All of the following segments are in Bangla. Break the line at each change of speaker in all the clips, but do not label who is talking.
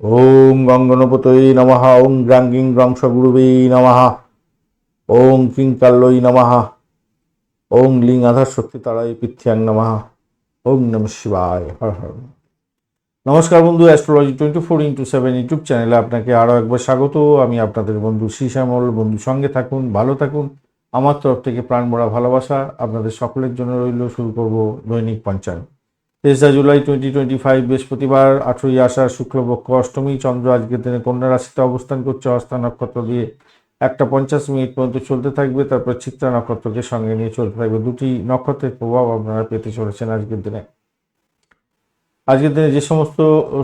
ওম গঙ্গনপতয়ে নমঃ, ওম গ্রাঙ্গিং গ্রংশ গুরুবে নমঃ, ওম কিং কাল্লই নমঃ, ওম লিং আধার শক্তি তারাই পিথ্যাং নমঃ, ওম নম শিবায়, হর হর। নমস্কার বন্ধু astrology twenty four into seven YouTube চ্যানেলে আপনাকে আরও একবার স্বাগত। আমি আপনাদের বন্ধু শ্রীশ্যামল। বন্ধু সঙ্গে থাকুন, ভালো থাকুন। আমার তরফ থেকে প্রাণ ভরা ভালোবাসা আপনাদের সকলের জন্য রইল। শুরু করব দৈনিক পঞ্চায়েত তেসরা জুলাই টোয়েন্টি টোয়েন্টি ফাইভ বৃহস্পতিবার, আঠেরোই আষাঢ়, শুক্লপক্ষ, অষ্টমী, চন্দ্র, আজকের দিনে কন্যা রাশিতে অবস্থান করছে হস্তা নক্ষত্র দিয়ে। একটা পঞ্চাশ মিনিট পর্যন্ত চলতে থাকবে, তারপর চিত্রা নক্ষত্রকে সঙ্গে নিয়ে চলতে থাকবে। দুটি নক্ষত্রের প্রভাব আপনারা পেতে চলেছেন আজকের দিনে। আজকের দিনে যে সমস্ত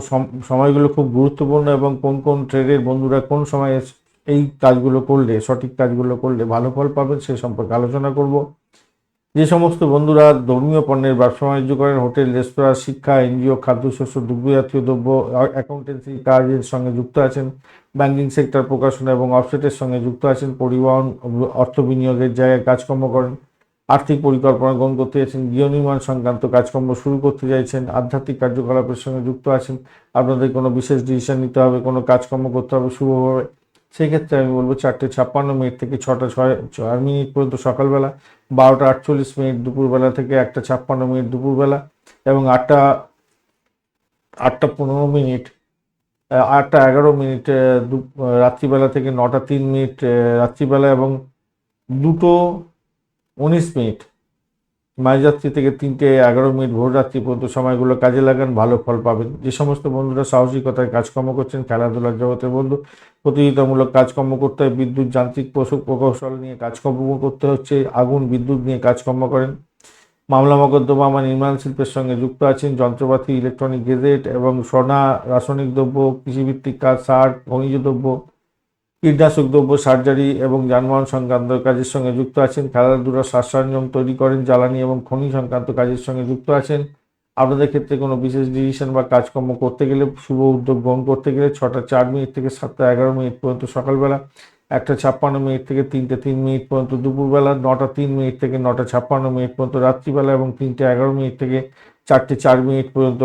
সম- সময়গুলো খুব গুরুত্বপূর্ণ এবং কোন কোন ট্রেডের বন্ধুরা কোন সময়ে এই কাজগুলো করলে, সঠিক কাজগুলো করলে ভালো ফল পাবেন, সে সম্পর্কে আলোচনা করব। যে সমস্ত বন্ধুরা ধর্মীয় পণ্যের ব্যবসা বাণিজ্য করেন, হোটেল, রেস্তোরাঁ, শিক্ষা, এনজিও, খাদ্যশস্য, দুগ্ধজাতীয় দ্রব্য, অ্যাকাউন্টেন্সি কাজের সঙ্গে যুক্ত আছেন, ব্যাংকিং সেক্টর প্রকাশনা এবং অফসেটের সঙ্গে যুক্ত আছেন, পরিবহন, অর্থ বিনিয়োগের জায়গায় কাজকর্ম করেন, আর্থিক পরিকল্পনা গ্রহণ করতে চাইছেন গৃহ নির্মাণ সংক্রান্ত কাজকর্ম শুরু করতে চাইছেন আধ্যাত্মিক কার্যকলাপের সঙ্গে যুক্ত আছেন। আপনাদের কোনো বিশেষ ডিসিশন নিতে হবে, কোনো কাজকর্ম করতে হবে শুভভাবে সেক্ষেত্রে আমি বলব চারটে ছাপ্পান্ন মিনিট থেকে ছটা ছয় ছয় মিনিট পর্যন্ত সকালবেলা, বারোটা আটচল্লিশ মিনিট দুপুরবেলা থেকে একটা ছাপ্পান্ন মিনিট দুপুরবেলা এবং আটটা আটটা পনেরো মিনিট আটটা এগারো মিনিট রাত্রিবেলা থেকে নটা তিন মিনিট রাত্রিবেলা এবং দুটো উনিশ মিনিট মাঝরাত্রি থেকে তিনটে এগারো মিনিট ভোর রাত্রি পর্যন্ত সময়গুলো কাজে লাগান, ভালো ফল পাবেন। যে সমস্ত বন্ধুরা সাহসিকতায় কাজকর্ম করছেন, খেলাধুলার জগতের বন্ধু, প্রতিযোগিতামূলক কাজকর্ম করতে হয়, বিদ্যুৎ, যান্ত্রিক প্রকৌশল নিয়ে কাজকর্ম করতে হচ্ছে, আগুন, বিদ্যুৎ নিয়ে কাজকর্ম করেন। মামলা মকদ্দমা আমার নির্মাণ শিল্পের সঙ্গে যুক্ত আছেন, যন্ত্রপাতি ইলেকট্রনিক গেজেট এবং সোনা, রাসায়নিক দ্রব্য, কৃষিভিত্তিক কাজ, সার, খনিজ দ্রব্য কীটনাশক দ্রব্য সার্জারি এবং যানবাহন সংক্রান্ত কাজের সঙ্গে যুক্ত আছেন। খেলাধুলা সাজ সরঞ্জাম তৈরি করেন। জ্বালানি এবং খনি সংক্রান্ত কাজের সঙ্গে যুক্ত আছেন। আপনাদের ক্ষেত্রে কোনো বিশেষ ডিসিশন বা কাজকর্ম করতে গেলে শুভ উদ্যোগ গ্রহণ করতে গেলে ছটা চার মিনিট থেকে সাতটা এগারো মিনিট পর্যন্ত সকালবেলা, একটা ছাপ্পান্ন মিনিট থেকে তিনটে তিন মিনিট পর্যন্ত দুপুরবেলা, নটা তিন মিনিট থেকে নটা ছাপ্পান্ন মিনিট পর্যন্ত রাত্রিবেলা এবং তিনটে এগারো মিনিট থেকে চারটে চার মিনিট পর্যন্ত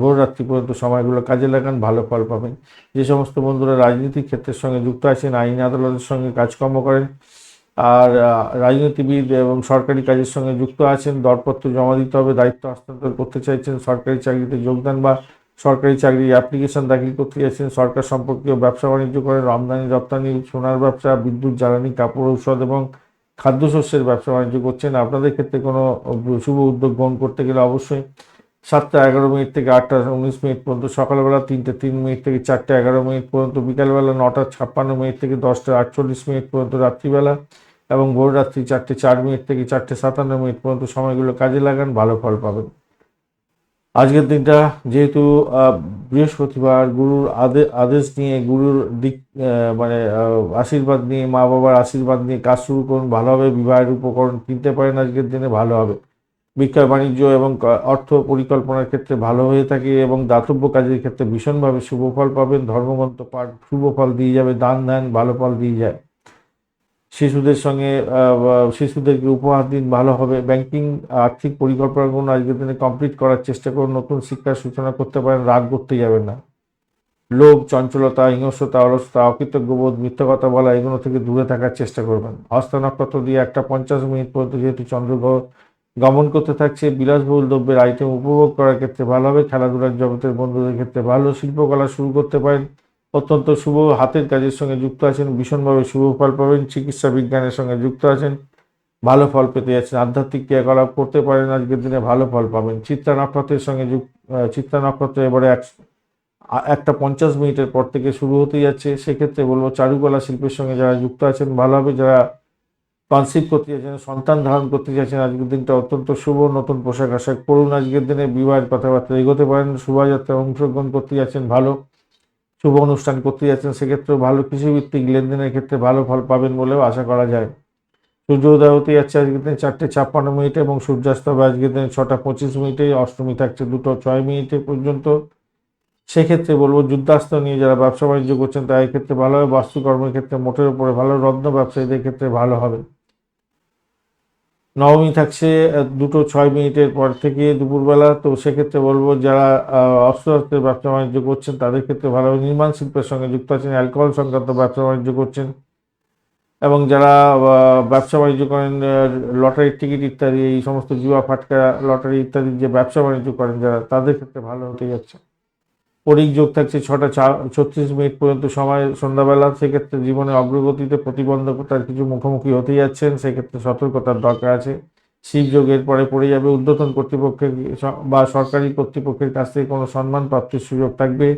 ভোর রাত্রি পর্যন্ত সময়গুলো কাজে লাগান, ভালো ফল পাবেন। যে সমস্ত বন্ধুরা রাজনীতিক ক্ষেত্রের সঙ্গে যুক্ত আছেন, আইন আদালতের সঙ্গে কাজকর্ম করেন আর রাজনীতিবিদ এবং সরকারি কাজের সঙ্গে যুক্ত আছেন। দরপত্র জমা দিতে হবে, দায়িত্ব হস্তান্তর করতে চাইছেন, সরকারি চাকরিতে যোগদান বা সরকারি চাকরির অ্যাপ্লিকেশন দাখিল করতে চাইছেন, সরকার সম্পর্কীয় ব্যবসা বাণিজ্য করেন রমদানি রপ্তানি, সোনার ব্যবসা, বিদ্যুৎ, জ্বালানি, কাপড় ঔষধ এবং খাদ্যশস্যের ব্যবসা বাণিজ্য করছেন। আপনাদের ক্ষেত্রে কোনো শুভ উদ্যোগ গ্রহণ করতে গেলে অবশ্যই সাতটা এগারো মিনিট থেকে আটটা উনিশ মিনিট পর্যন্ত, সকালবেলা তিনটে তিন মিনিট থেকে চারটে এগারো মিনিট পর্যন্ত, বিকালবেলা নটা ছাপ্পান্ন মিনিট থেকে দশটা আটচল্লিশ মিনিট পর্যন্ত রাত্রিবেলা এবং ভোর রাত্রি চারটে চার মিনিট থেকে চারটে সাতান্ন মিনিট পর্যন্ত সময়গুলো কাজে লাগান, ভালো ফল পাবেন। আজকের দিনটা যেহেতু বৃহস্পতিবার, গুরুর আদে- আদেশ নিয়ে, গুরুর দিক মানে আশীর্বাদ নিয়ে মা বাবার আশীর্বাদ নিয়ে কাজ শুরু করুন ভালো হবে বিবাহের উপকরণ কিনতে পারেন আজকের দিনে, ভালো হবে। বিক্রয় বাণিজ্য এবং অর্থ পরিকল্পনার ক্ষেত্রে ভালো হয়ে থাকে এবং দাতব্য কাজের ক্ষেত্রে ভীষণভাবে শুভ ফল পাবেন। ধর্মগ্রন্থ পাঠ শুভ ফল দিয়ে যাবে, দান ধ্যান ভালো ফল দিয়ে যায়। শিশুদের সঙ্গে শিশুদেরকে উপহার দিন ভালো হবে। ব্যাংকিং, আর্থিক পরিকল্পনাগুলো আজকের দিনে কমপ্লিট করার চেষ্টা করুন। নতুন শিক্ষার সূচনা করতে পারেন, রাগ করতে যাবেন না। লোভ, চঞ্চলতা, হিংস্রতা, অলসতা, অকৃতজ্ঞবোধ, মিথ্যা কথা বলা, এগুলো থেকে দূরে থাকার চেষ্টা করবেন। হস্ত নক্ষত্র দিয়ে একটা পঞ্চাশ মিনিট পর্যন্ত যেহেতু চন্দ্রগ্রহ গমন করতে থাকছে বিলাসবহুল দ্রব্যের আইটেম উপভোগ করার ক্ষেত্রে ভালো হবে, খেলাধুলার জগতের বন্ধুদের ক্ষেত্রে ভালো, শিল্পকলা শুরু করতে পারেন। অত্যন্ত শুভ হাতের কাজের সঙ্গে যুক্ত আছেন, ভীষণভাবে শুভ ফল পাবেন, চিকিৎসা বিজ্ঞানের সঙ্গে যুক্ত আছেন, ভালো ফল পেতে যাচ্ছেন, আধ্যাত্মিক ক্রিয়াকলাপ করতে পারেন, আজকের দিনে ভালো ফল পাবেন। চিত্রা নক্ষত্রের সঙ্গে চিত্রা নক্ষত্র এবারে এক, একটা পঞ্চাশ মিনিটের পর থেকে শুরু হতে যাচ্ছে। সেক্ষেত্রে বলব চারুকলা শিল্পের সঙ্গে যারা যুক্ত আছেন, ভালো হবে। যারা কনসিভ করতে চাইছেন সন্তান ধারণ করতে চাইছেন আজকের দিনটা অত্যন্ত শুভ, নতুন পোশাক আশাক পড়ুন আজকের দিনে বিবাহের কথাবার্তা এগোতে পারেন, শোভাযাত্রায় অংশগ্রহণ করতে যাচ্ছেন, ভালো শুভ অনুষ্ঠান করতে যাচ্ছেন, সেক্ষেত্রেও ভালো কৃষিভিত্তিক লেনদেনের ক্ষেত্রে ভালো ফল পাবেন বলেও আশা করা যায়। সূর্য উদয় হতে যাচ্ছে আজকের দিন চারটে ছাপ্পান্ন মিনিটে এবং সূর্যাস্ত হবে আজকের দিন ছটা পঁচিশ মিনিটে। অষ্টমী থাকছে দুটো ছয় মিনিটে পর্যন্ত। সেক্ষেত্রে বলব যুদ্ধাস্ত্র নিয়ে যারা ব্যবসা বাণিজ্য করছেন তাদের ক্ষেত্রে ভালো হবে। বাস্তুকর্মের ক্ষেত্রে মোটের উপরে ভালো, রত্ন ব্যবসায়ীদের ক্ষেত্রে ভালো হবে। নবমী থাকছে দুটো ছয় মিনিটের পর থেকে দুপুরবেলা। তো সেক্ষেত্রে বলব, যারা অস্ত্র শস্ত্রের ব্যবসা বাণিজ্য করছেন, তাদের ক্ষেত্রে ভালো নির্মাণ শিল্পের সঙ্গে যুক্ত আছেন, অ্যালকোহল সংক্রান্ত ব্যবসা বাণিজ্য করছেন। এবং যারা ব্যবসা বাণিজ্য করেন লটারির টিকিট ইত্যাদি, এই সমস্ত জুয়া ফাটকা লটারি ইত্যাদি যে ব্যবসা বাণিজ্য করেন, যারা, তাদের ক্ষেত্রে ভালো হতে যাচ্ছে। পরিক যোগ থাকছে ছটা ছত্রিশ মিনিট পর্যন্ত সময় সন্ধ্যাবেলা, সেক্ষেত্রে জীবনে অগ্রগতিতে প্রতিবন্ধকতার কিছু মুখোমুখি হতে যাচ্ছেন, সেক্ষেত্রে সতর্কতার দরকার আছে। শিব যোগের পরে পড়ে যাবে, ঊর্ধ্বতন কর্তৃপক্ষের বা সরকারি কর্তৃপক্ষের কাছ থেকে কোনো সম্মান প্রাপ্তির সুযোগ থাকবে।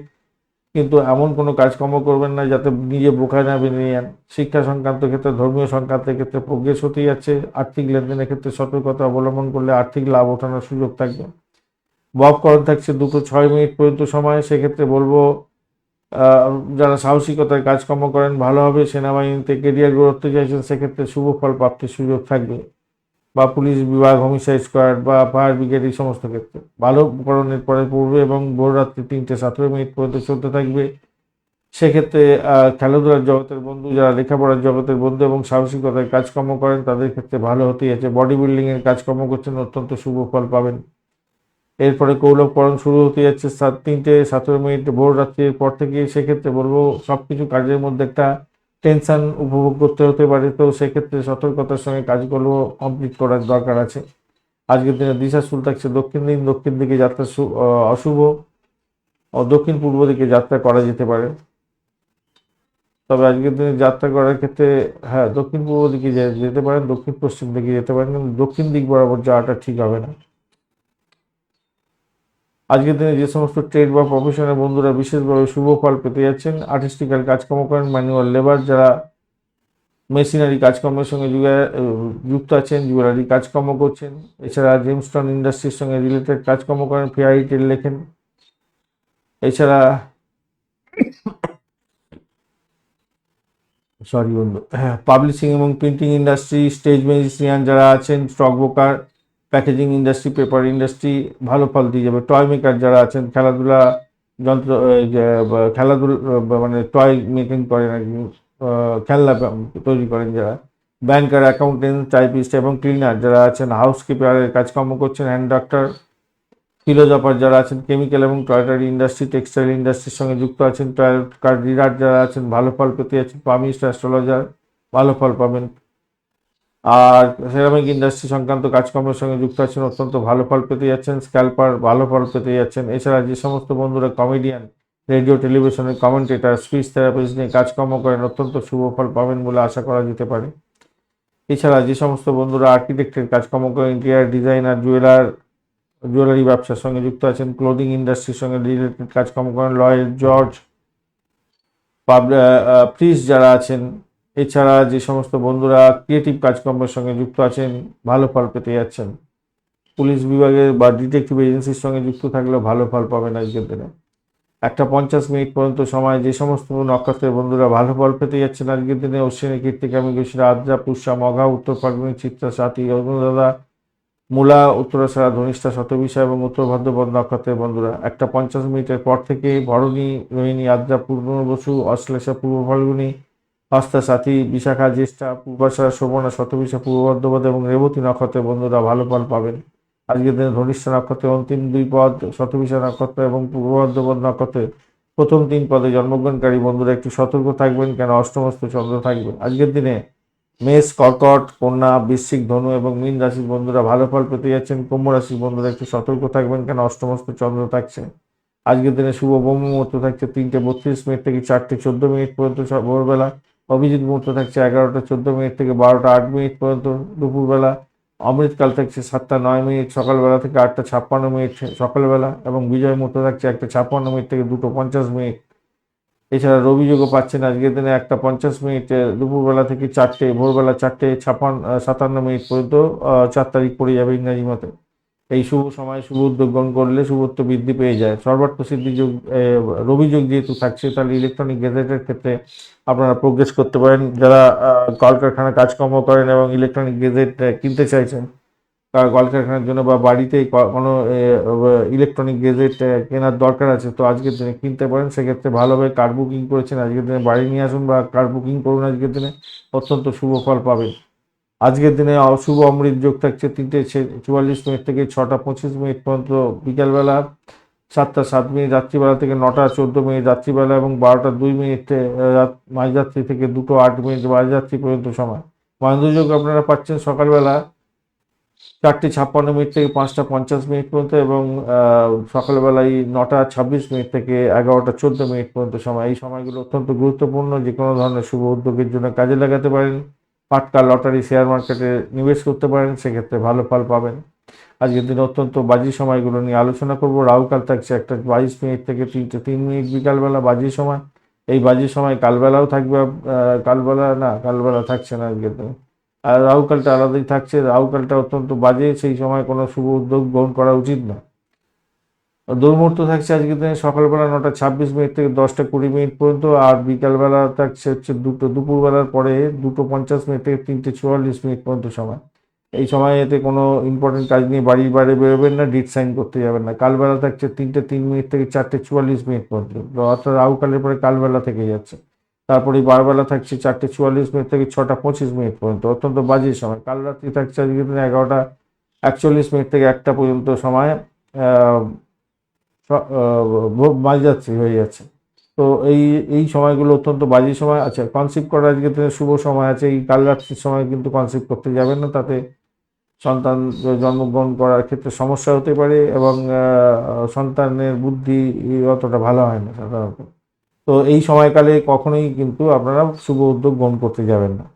কিন্তু এমন কোনো কাজকর্ম করবেন না, যাতে নিজে বোকা না বেরিয়ে যান। শিক্ষা সংক্রান্ত ক্ষেত্রে, ধর্মীয় সংক্রান্তের ক্ষেত্রে প্রোগ্রেস হতে যাচ্ছে। আর্থিক লেনদেনের ক্ষেত্রে সতর্কতা অবলম্বন করলে আর্থিক লাভ ওঠানোর সুযোগ থাকবে। ববকরণ থাকছে দুটো ছয় মিনিট পর্যন্ত সময়, সেক্ষেত্রে বলব যারা সাহসিকতার কাজকর্ম করেন, ভালো হবে, সেনাবাহিনীতে কেরিয়ার গড়তে চাইছেন, সেক্ষেত্রে শুভ ফল প্রাপ্তির সুযোগ থাকবে। বা পুলিশ বিভাগ হোমিসাইড স্কোয়াড বা ফায়ার ব্রিগেড এই সমস্ত ক্ষেত্রে। ভালো করণের পরে পড়বে এবং ভোররাত্রি তিনটে সতেরো মিনিট পর্যন্ত চলতে থাকবে। সেক্ষেত্রে খেলাধুলার জগতের বন্ধু, যারা লেখাপড়ার জগতের বন্ধু এবং সাহসিকতার কাজকর্ম করেন, তাদের ক্ষেত্রে ভালো হতেই আছে। বডি বিল্ডিংয়ের কাজকর্ম করছেন, অত্যন্ত শুভ ফল পাবেন। এরপরে কৌলভকরণ শুরু হতে যাচ্ছে সাত, তিনটে, সতেরো মিনিট ভোর রাত্রির পর থেকে সেক্ষেত্রে বলব সব কিছু কাজের মধ্যে একটা টেনশন উপভোগ করতে হতে পারে। তো সেক্ষেত্রে সতর্কতার সঙ্গে কাজগুলো কমপ্লিট করার দরকার আছে। আজকের দিনে দিশা শুরু থাকছে দক্ষিণ দিন দক্ষিণ দিকে যাত্রা অশুভ। ও দক্ষিণ পূর্ব দিকে যাত্রা করা যেতে পারে। তবে আজকের দিনে যাত্রা করার ক্ষেত্রে হ্যাঁ দক্ষিণ পূর্ব দিকে যেতে পারেন, দক্ষিণ পশ্চিম দিকে যেতে পারেন, কিন্তু দক্ষিণ দিক বরাবর যাওয়াটা ঠিক হবে না। আজকের দিনে যে সমস্ত ট্রেড বা প্রফেশনের বন্ধুরা বিশেষভাবে শুভ ফল পেতে যাচ্ছেন আর্টিস্টিক্যাল কাজকর্ম করেন ম্যানুয়াল লেবার যারা মেশিনারি কাজকর্মের সঙ্গে যুক্ত আছেন জুয়েলারি কাজকর্ম করছেন, এছাড়া জেমস্টন ইন্ডাস্ট্রির সঙ্গে রিলেটেড কাজকর্ম করেন ফেয়ারি টেল লেখেন, এছাড়া সরি বন্ধু হ্যাঁ পাবলিশিং এবং প্রিন্টিং ইন্ডাস্ট্রি স্টেজ ম্যাজিশিয়ান যারা আছেন stock broker packaging industry, paper industry, ভালো ফল দিয়ে যাবে। টয় মেকার যারা আছেন, খেলাধুলা যন্ত্র খেলাধুলা মানে টয় মেকিং করেন আর কি খেলনা তৈরি করেন যারা। ব্যাংকার অ্যাকাউন্টেন্ট টাইপিস্ট এবং ক্লিনার যারা আছেন হাউস কিপারের কাজকর্ম করছেন হ্যান্ড ডাক্তার ফিলোজফার যারা আছেন কেমিক্যাল এবং টয়টারি ইন্ডাস্ট্রি টেক্সটাইল ইন্ডাস্ট্রির সঙ্গে যুক্ত আছেন কার ডিলার যারা আছেন, ভালো ফল পেতে যাচ্ছেন পামিস্ট অ্যাস্ট্রোলজার ভালো ফল পাবেন। আর সেরামিক ইন্ডাস্ট্রি সংক্রান্ত কাজকর্মের সঙ্গে যুক্ত আছেন, অত্যন্ত ভালো ফল পেতে যাচ্ছেন স্ক্যাল্পার ভালো ফল পেতে যাচ্ছেন। এছাড়া যে সমস্ত বন্ধুরা কমেডিয়ান রেডিও টেলিভিশনের কমেন্টেটার স্পিচ থেরাপিস্ট নিয়ে কাজকর্ম করেন, অত্যন্ত শুভ ফল পাবেন বলে আশা করা যেতে পারে। এছাড়া যে সমস্ত বন্ধুরা আর্কিটেক্টের কাজকর্ম করেন ইন্টেরিয়ার ডিজাইনার জুয়েলার জুয়েলারি ব্যবসার সঙ্গে যুক্ত আছেন ক্লোদিং ইন্ডাস্ট্রির সঙ্গে রিলেটেড কাজকর্ম করেন লয়ের জর্জ প্রিস যারা আছেন এছাড়া যে সমস্ত বন্ধুরা ক্রিয়েটিভ কাজকর্মের সঙ্গে যুক্ত আছেন, ভালো ফল পেতে যাচ্ছেন। পুলিশ বিভাগের বা ডিটেকটিভ এজেন্সির সঙ্গে যুক্ত থাকলেও ভালো ফল পাবেন আজকের দিনে। একটা পঞ্চাশ মিনিট পর্যন্ত সময় যে সমস্ত নক্ষত্রের বন্ধুরা ভালো ফল পেতে যাচ্ছেন আজকের দিনে, অশ্বিনী, কীর্তিকা, মৃগশিরা, আদ্রা, পুষ্যা, মঘা, উত্তর ফাল্গুনি চিত্রা, সাথী অনুদাদা মূলা, উত্তরাশারা, ধনিষ্ঠা, শতবিশা এবং উত্তর ভাদ্রপদ নক্ষত্রের বন্ধুরা। একটা পঞ্চাশ মিনিটের পর থেকে ভরণী রোহিণী, আদ্রা পূর্ণ বসু অশ্লেষা, পূর্ব ফাল্গুনি হস্তা সাথী বিশাখা, জ্যেষ্ঠা পূর্বাশারা শোভনা, শতবিশা, পূর্ব বর্ধমান এবং রেবতী নক্ষত্রের বন্ধুরা ভালো ফল পাবেন। আজকের দিনে ধনিষ্ঠা নক্ষত্রের অন্তিম দুই পদ, শতবিশা নক্ষত্র এবং পূর্ব বর্ধমান নক্ষত্রের প্রথম তিন পদে জন্মগ্রহণকারী বন্ধুরা একটু সতর্ক থাকবেন, কেন অষ্টমস্ত চন্দ্র থাকবে আজকের দিনে মেষ, কর্কট, কন্যা, বৃশ্চিক, ধনু এবং মীন রাশির বন্ধুরা ভালো ফল পেতে যাচ্ছেন। কুম্ভ রাশির বন্ধুরা একটু সতর্ক থাকবেন, কেন অষ্টমস্ত চন্দ্র থাকছে। আজকের দিনে শুভ ব্রহ্ম মুহূর্ত থাকছে তিনটে বত্রিশ মিনিট থেকে চারটে চোদ্দ মিনিট পর্যন্ত ভোরবেলা। অভিজিৎ মুহূর্ত থাকছে এগারোটা, চোদ্দ মিনিট থেকে বারোটা, আট মিনিট পর্যন্ত দুপুরবেলা অমৃতকাল থাকছে সাতটা, নয় মিনিট, সকালবেলা থেকে আটটা, ছাপ্পান্ন মিনিট সকালবেলা, এবং বিজয় মুহূর্ত থাকছে একটা, ছাপ্পান্ন মিনিট থেকে দুটো পঞ্চাশ মিনিট। এছাড়া রবিযোগও পাচ্ছেন আজকের দিনে একটা পঞ্চাশ মিনিট দুপুরবেলা থেকে চারটে, ভোরবেলা চারটে, ছাপ্পান্ন, সাতান্ন মিনিট পর্যন্ত চার তারিখ পড়ে যাবে ইংরাজি মতে। এই শুভ সময়, শুভ উদ্যোগ গ্রহণ করলে শুভত্ব বৃদ্ধি পেয়ে যায়। সর্বার্থ সিদ্ধি যোগ রবি যোগ যেহেতু থাকছে, তাহলে ইলেকট্রনিক গ্যাজেটের ক্ষেত্রে আপনারা প্রোগ্রেস করতে পারেন। যারা কলকারখানা কাজকর্ম করেন এবং ইলেকট্রনিক গেজেট কিনতে চাইছেন কলকারখানার জন্য বা বাড়িতে কোনো ইলেকট্রনিক গেজেট কেনার দরকার আছে, তো আজকের দিনে কিনতে পারেন। সেক্ষেত্রে ভালোভাবে কার বুকিং করেছেন, আজকের দিনে বাড়ি নিয়ে আসুন বা কার বুকিং করুন আজকের দিনে। অত্যন্ত শুভ ফল পাবেন। আজকের দিনে অশুভ অমৃত যোগ থাকছে তিনটে চুয়াল্লিশ মিনিট থেকে ছটা পঁচিশ মিনিট পর্যন্ত বিকালবেলা সাতটা সাত মিনিট, রাত্রিবেলা থেকে নটা চোদ্দ মিনিট, রাত্রিবেলা এবং বারোটা দুই মিনিটে মাঝরাত্রি থেকে দুটো আট মিনিট মাঝরাত্রি পর্যন্ত সময়। মাহেন্দ্রযোগ আপনারা পাচ্ছেন সকালবেলা চারটে ছাপ্পান্ন মিনিট থেকে পাঁচটা পঞ্চাশ মিনিট পর্যন্ত এবং সকালবেলায় নটা ছাব্বিশ মিনিট থেকে এগারোটা চোদ্দ মিনিট পর্যন্ত সময়। এই সময়গুলো অত্যন্ত গুরুত্বপূর্ণ। যে কোনো ধরনের শুভ উদ্যোগের জন্য কাজে লাগাতে পারেন। পাটকা লটারি, শেয়ার মার্কেটে নিবেশ করতে পারেন, সেক্ষেত্রে ভালো ফল পাবেন। আজকের দিনে অত্যন্ত বাজি সময়গুলো নিয়ে আলোচনা করব। রাহুকাল থাকছে একটা বাইশ মিনিট থেকে তিনটে, তিন মিনিট বিকালবেলা বাজি সময়। এই বাজি সময় কালবেলাও থাকবে কালবেলা না, কালবেলা থাকছে না আজকের দিন। আর রাহুকালটা আলাদাই থাকছে। রাহুকালটা অত্যন্ত বাজে, সেই সময় কোনো শুভ উদ্যোগ গ্রহণ করা উচিত না। দুর্মূর্ত থাকছে আজকে দিনে সকালবেলা নটা ছাব্বিশ মিনিট থেকে দশটা কুড়ি মিনিট পর্যন্ত, আর বিকালবেলা থাকছে হচ্ছে দুটো, দুপুরবেলার পরে দুটো পঞ্চাশ মিনিট থেকে তিনটে চুয়াল্লিশ মিনিট পর্যন্ত সময়। এই সময় এতে কোনো ইম্পর্টেন্ট কাজ নিয়ে বাড়ির বাইরে বেরোবেন না ডিট সাইন করতে যাবেন না। কালবেলা থাকছে তিনটে তিন মিনিট থেকে চারটে চুয়াল্লিশ মিনিট পর্যন্ত। অর্থাৎ রাহুকালের পরে কালবেলা থেকে যাচ্ছে। তারপরে বারবেলা থাকছে চারটে চুয়াল্লিশ মিনিট থেকে ছটা পঁচিশ মিনিট পর্যন্ত, অত্যন্ত বাজে সময়। কাল রাত্রি থাকছে আজকে দিনে এগারোটা একচল্লিশ মিনিট থেকে একটা পর্যন্ত সময়। আহ, ভো- হয়ে যাচ্ছে। তো এই এই সময়গুলো অত্যন্ত বাজে সময় আছে। কনসিপ্ট করার আজকে শুভ সময় আছে। এই কাল রাত্রির সময় কিন্তু কনসিপ্ট করতে যাবেন না। তাতে সন্তান জন্মগ্রহণ করার ক্ষেত্রে সমস্যা হতে পারে এবং সন্তানের বুদ্ধি অতটা ভালো হয় না সাধারণত। তো এই সময়কালে কখনোই কিন্তু আপনারা শুভ উদ্যোগ গ্রহণ করতে যাবেন না।